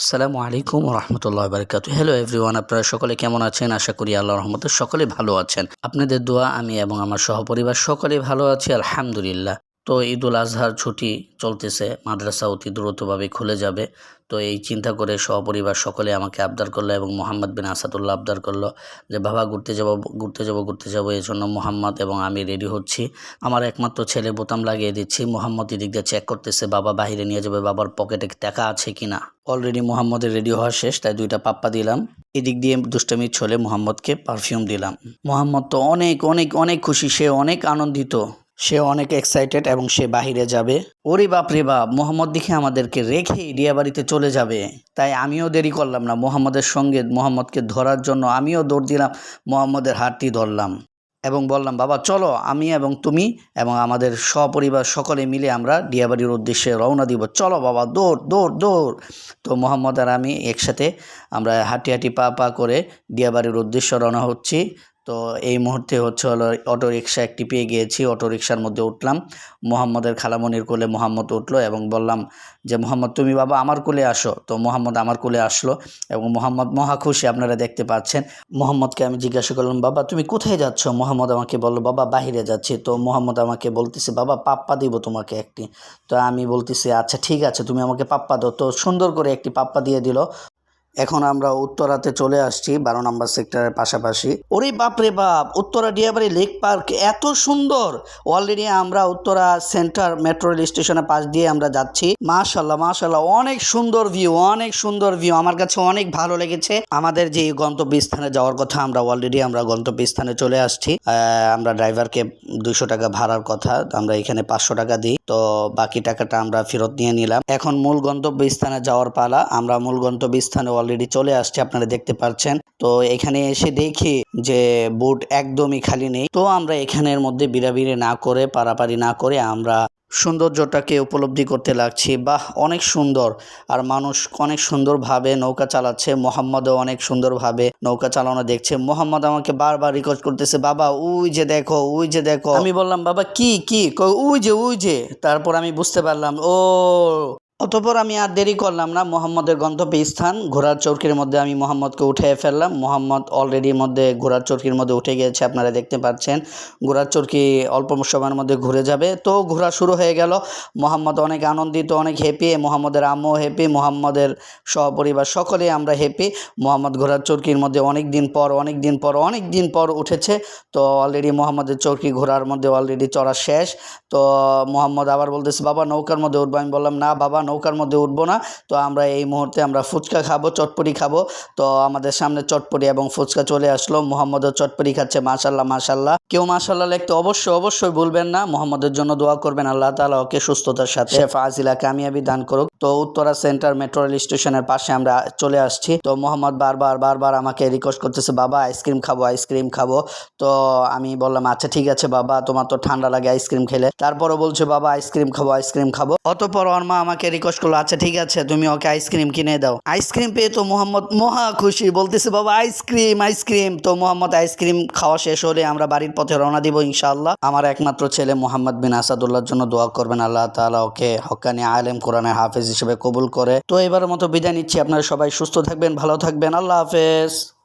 আসসালামু আলাইকুম রহমতুল্লাহ বারকাত hello everyone আপনারা সকলে কেমন আছেন? আশা করি আল্লাহ রহমতে সকলে ভালো আছেন। আপনাদের দোয়া, আমি এবং আমার সহপরিবার সকলে ভালো আছি, আলহামদুলিল্লাহ। তো ঈদুল আজহার ছুটি চলতেছে, মাদ্রাসা অতি দ্রুতভাবে খুলে যাবে। তো এই চিন্তা করে সহপরিবার সকলে আমাকে আবদার করল এবং মোহাম্মদ বিন আসাদুল্লাহ আবদার করল যে, বাবা, ঘুরতে যাব ঘুরতে যাব ঘুরতে যাব। এই জন্য মোহাম্মদ এবং আমি রেডি হচ্ছি। আমার একমাত্র ছেলে বোতাম লাগিয়ে দিচ্ছি। মোহাম্মদ এদিক দিয়ে চেক করতেছে, বাবা বাইরে নিয়ে যাবে, বাবার পকেটে টাকা আছে কি না অলরেডি মোহাম্মদের রেডি হওয়া শেষ, তাই দুইটা পাপ্পা দিলাম। এদিক দিয়ে দুষ্টামি ছলে মোহাম্মদকে পারফিউম দিলাম। মোহাম্মদ তো অনেক অনেক অনেক খুশি, সে অনেক আনন্দিত। সে অনেক এক্সাইটেড এবং সে বাহিরে যাবে। ওরে বাপ রে বাপ, মোহাম্মদ দেখে আমাদেরকে রেখে ডিয়া বাড়িতে চলে যাবে। তাই আমিও দেরি করলাম না, মোহাম্মদের সঙ্গে মোহাম্মদকে ধরার জন্য আমিও দৌড় দিলাম, মোহাম্মদের হাতটি ধরলাম এবং বললাম, বাবা, চলো, আমি এবং তুমি এবং আমাদের সপরিবার সকলে মিলে আমরা ডিয়াবাড়ির উদ্দেশ্যে রওনা দিব। চলো বাবা, দৌড় দৌড় দৌড়। তো মোহাম্মদ আর আমি একসাথে আমরা হাঁটি হাঁটি পা পা করে ডিয়াবাড়ির উদ্দেশ্যে রওনা হচ্ছি। তো এই মুহূর্তে হচ্ছে হলো অটো রিক্সা একটি পেয়ে গিয়েছি অটো রিক্সার মধ্যে উঠলাম। মোহাম্মদের খালামনির কোলে মোহাম্মদ উঠল এবং বললাম যে, মোহাম্মদ, তুমি বাবা আমার কোলে আসো। তো মোহাম্মদ আমার কোলে আসলো এবং মোহাম্মদ মহা খুশি, আপনারা দেখতে পাচ্ছেন। মোহাম্মদকে আমি জিজ্ঞাসা করলাম, বাবা, তুমি কোথায় যাচ্ছ? মোহাম্মদ আমাকে বলল, বাবা, বাহিরে যাচ্ছি। তো মোহাম্মদ আমাকে বলতেছে, বাবা, পাপ্পা দিব তোমাকে একটি। তো আমি বলতেছি আচ্ছা ঠিক আছে, তুমি আমাকে পাপ্পা দাও। তো সুন্দর করে একটি পাপ্পা দিয়ে দিল। এখন আমরা উত্তরাতে চলে আসছি, বারো নম্বর সেক্টরের পাশাপাশি। ওরে বাপ রে বাপ, উত্তরা ডিয়াবাড়ি লেক পার্ক এত সুন্দর! অলরেডি আমরা উত্তরা সেন্টার মেট্রো রেল স্টেশনের পাশ দিয়ে আমরা যাচ্ছি। মাশাল্লাহ মাশাল্লাহ, অনেক সুন্দর ভিউ, অনেক সুন্দর ভিউ। আমার কাছে অনেক ভালো লেগেছে। আমাদের যে গন্তব্যস্থানে যাওয়ার কথা, আমরা অলরেডি আমরা গন্তব্যস্থানে চলে আসছি। আমরা ড্রাইভারকে দুশো টাকা ভাড়ার কথা আমরা এখানে পাঁচশো টাকা দিই। তো বাকি টাকাটা আমরা ফেরত নিয়ে নিলাম। এখন মূল গন্তব্যস্থানে যাওয়ার পালা। আমরা মূল গন্তব্যস্থানে অলরেডি চলে আসছি, আপনারা দেখতে পাচ্ছেন তো এখানে এসে দেখি যে বুট একদমই খালি নেই। তো আমরা এখানের মধ্যে বিড়াবিড়ি না করে, পারাপারি না করে আমরা সৌন্দর্যটাকে উপলব্ধি করতে লাগছি। বাহ, অনেক সুন্দর। আর মানুষ অনেক সুন্দরভাবে নৌকা চালাচ্ছে, মোহাম্মদও অনেক সুন্দরভাবে নৌকা চালানো দেখছে। মোহাম্মদ আমাকে বারবার রিকোয়েস্ট করতেছে, বাবা উই যে দেখো উই যে দেখো। আমি বললাম, বাবা, কি কি? ওই যে ওই যে। তারপর আমি বুঝতে পারলাম, ও অতপর আমি আর দেরি করলাম না, মোহাম্মদের গন্তব্য স্থান, ঘোড়ার চৌকির মধ্যে আমি মোহাম্মদকে উঠে ফেললাম। মোহাম্মদ অলরেডি মধ্যে ঘোড়ার চৌকির মধ্যে উঠে গিয়েছে, আপনারা দেখতে পাচ্ছেন। ঘোড়ার চৌকি অল্প সময়ের মধ্যে ঘুরে যাবে। তো ঘোরা শুরু হয়ে গেল। মোহাম্মদ অনেক আনন্দিত, অনেক হ্যাপি মোহাম্মদের আম্মু হ্যাপি মোহাম্মদের সহপরিবার সকলে আমরা হ্যাপি মোহাম্মদ ঘোড়ার চৌকির মধ্যে অনেক দিন পর অনেক দিন পর অনেক দিন পর উঠেছে। তো অলরেডি মোহাম্মদের চৌকি ঘোড়ার মধ্যে অলরেডি চড়া শেষ। তো মোহাম্মদ আবার বলতেছে, বাবা, নৌকার মধ্যে উঠবো। আমি বললাম, না, বাবা নৌকার মধ্যে উঠবো না। তো আমরা এই মুহূর্তে আমরা ফুচকা খাব, চটপটি খাব। তো আমাদের সামনে চটপটি এবং ফুচকা চলে আসলো। মোহাম্মদও চটপটি খাচ্ছে মাশাল্লাহ মাশাল্লাহ কেউ মাশাল্লাহ লিখতে অবশ্যই অবশ্যই বলবেন না। মোহাম্মদের জন্য দোয়া করবেন। আল্লাহ তালা ওকে সুস্থতার সাথে ফাজিলা কামিয়াবি দান করুক। তো উত্তরা সেন্টার মেট্রো রেল স্টেশনের পাশে আমরা চলে আসছি। তো মোহাম্মদ বারবার বারবার আমাকে রিকোয়েস্ট করতেছে, বাবা আইসক্রিম খাব আইসক্রিম খাব। তো আমি বললাম আচ্ছা ঠিক আছে বাবা, তোমার তো ঠান্ডা লাগে আইসক্রিম খেলে। তারপরও বলছে, বাবা আইসক্রিম খাব আইসক্রিম খাব। অতপর ওর মা আমাকে রিকোয়েস্ট করল আচ্ছা ঠিক আছে, তুমি ওকে আইসক্রিম কিনে দাও। আইসক্রিম পেয়ে তো মোহাম্মদ মহা খুশি, বলতেছে, বাবা আইসক্রিম আইসক্রিম তো মোহাম্মদ আইসক্রিম খাওয়া শেষ হলে আমরা বাড়ির পথে রওনা দিব ইনশাআল্লাহ। আমার একমাত্র ছেলে মোহাম্মদ বিন আসাদুল্লাহর জন্য দোয়া করবেন, আল্লাহ তাআলা ওকে হক্কানি আলেম কোরআনের হাফেজ হিসেবে কবুল করে। তো এবার মতো বিদায় নিচ্ছি। আপনারা সবাই সুস্থ থাকবেন, ভালো থাকবেন। আল্লাহ হাফেজ।